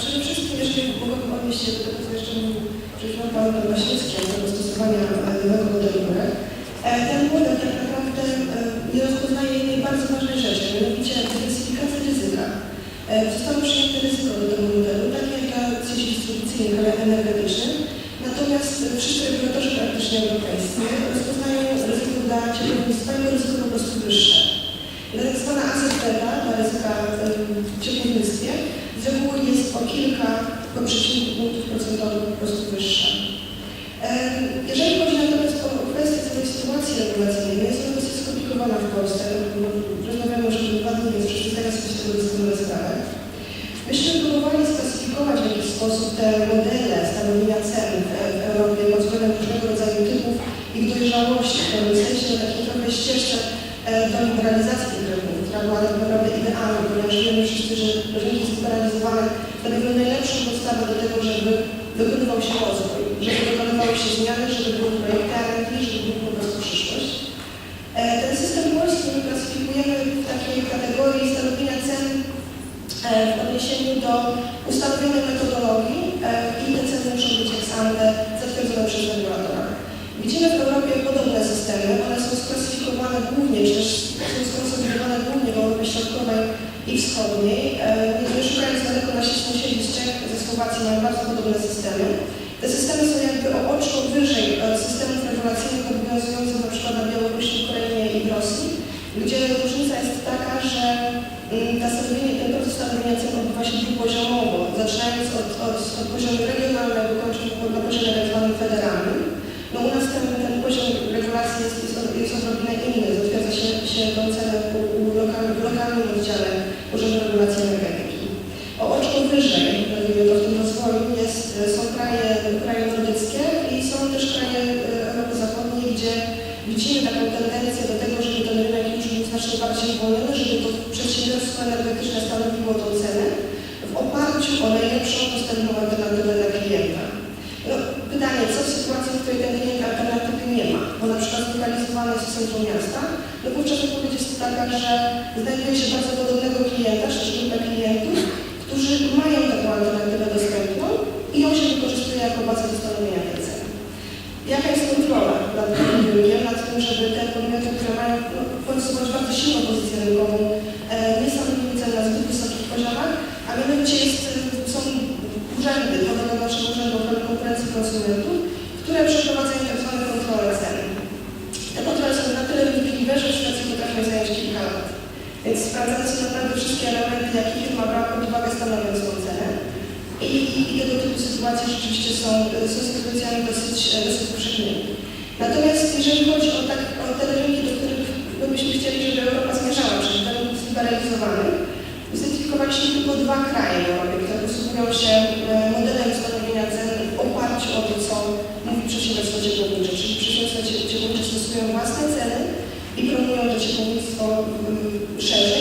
Przede wszystkim, jeżeli mogłabym odnieść się do tego, co jeszcze mówił przed chwilą Pan a propos stosowania e, nowego modelu RE, e, ten model tak naprawdę e, nie rozpoznaje jednej bardzo ważnej rzeczy, mianowicie dywersyfikacja ryzyka. Zostało przyjęte ryzyko do tego modelu, takie jak dla sieci dystrybucyjnych, ale energetycznych, natomiast wszyscy regulatorzy praktycznie europejscy rozpoznają ryzyko dla ciepłownictwa i ryzyko po prostu wyższe. I tak zwana AZBeta, ta ryzyka w ciepłownictwie, z reguły jest o kilka po przecinku punktów procentowych po prostu wyższa. Em, Jeżeli chodzi natomiast o kwestię całej sytuacji regulacyjnej, jest ona dosyć skomplikowana w Polsce. bo Rozmawiamy już o dwa dni, więc wszyscy teraz sobie z tego doskonale sprawę. Myśmy próbowali sklasyfikować w jakiś sposób te modele stanowienia cen w Europie pod względem różnego rodzaju typów ich dojrzałości, w pewnym sensie na takiej trochę ścieżce e, do liberalizacji rynków, która była tak naprawdę idealna, ponieważ wiemy wszyscy, że rynki stanowią najlepszą podstawę do tego, żeby dokonywał się rozwój, żeby dokonywały się zmiany, żeby były projekty R&D, żeby była po prostu przyszłość. E, Ten system polski my klasyfikujemy w takiej kategorii stanowienia cen e, w odniesieniu do ustanowionej metodologii e, i te ceny muszą być ex ante zatwierdzone przez regulatora. Widzimy w Europie podobne systemy, one są sklasyfikowane głównie, czy też są skonsolidowane głównie w Europie Środkowej i Wschodniej Nie nie szukając daleko nasi sąsiedzi z Słowacji mają bardzo podobne systemy. Te systemy są jakby o oczko wyżej systemów regulacyjnych obowiązujących na przykład na Białorusi, Ukrainie i w Rosji, gdzie różnica jest taka, że mm, ta stanowienie, ten proces stanowienia cen odbywa się dwupoziomowo, zaczynając od, od, od poziomu regionalnego, kończąc na poziomie tak zwanym federalnym. No u nas ten, ten poziom regulacji jest, jest, jest odrobinę inny, zatwierdza się, się tą cenę u, u lokal, w lokalnym oddziale Urzędu Regulacji Energetyki. O oczko wyżej, nazwijmy to w tym rozwoju, jest, są kraje, kraje nordyckie i są też kraje e, Europy Zachodniej, gdzie widzimy taką tendencję do tego, żeby ten rynek już bardziej wolny, żeby to przedsiębiorstwo energetyczne stanowiło tą cenę w oparciu o najlepszą dostępną alternatywę dla klienta. No, pytanie, co w sytuacji, w której ten klient alternatywy nie ma, bo na przykład zlokalizowany jest w centrum miasta, no wówczas odpowiedź jest taka, że znajduje się bardzo podobnego klienta, czy grupę klientów, którzy mają taką alternatywę dostępną i ją się wykorzystuje jako bazę do stanowienia tej ceny. Jaka jest kontrola nad tym rynkiem, nad tym, żeby te podmioty, które mają no, w końcu bądź bardzo silną pozycję rynkową, e, nie stanowiły cen na zbyt wysokich poziomach, a mianowicie jest, e, są urzędy, podobne do naszego Urzędu Ochrony Konkurencji Konsumentów, które przeprowadzają tak zwane kontrole cen. Te kontrole są na tyle wnikliwe, że w stacji potrafią zająć kilka lat. Więc sprawdzane są naprawdę wszystkie elementy, jakie firma brała pod uwagę stanowiąc tą cenę. I, i, tego typu sytuacje rzeczywiście są, są sytuacjami dosyć, e, dosyć powszechnymi. Natomiast jeżeli chodzi o, tak, o te rynki, do których byśmy chcieli, żeby Europa zmierzała, czyli ten rynek zliberalizowany, zidentyfikowaliśmy tylko dwa kraje w Europie, które posługują się e, modelem stanowienia cen w oparciu o to, co mówi przedsiębiorstwo ciepłownicze, czyli przedsiębiorstwa cie- ciepłownicze stosują własne ceny i promują to ciepłownictwo mm, szerzej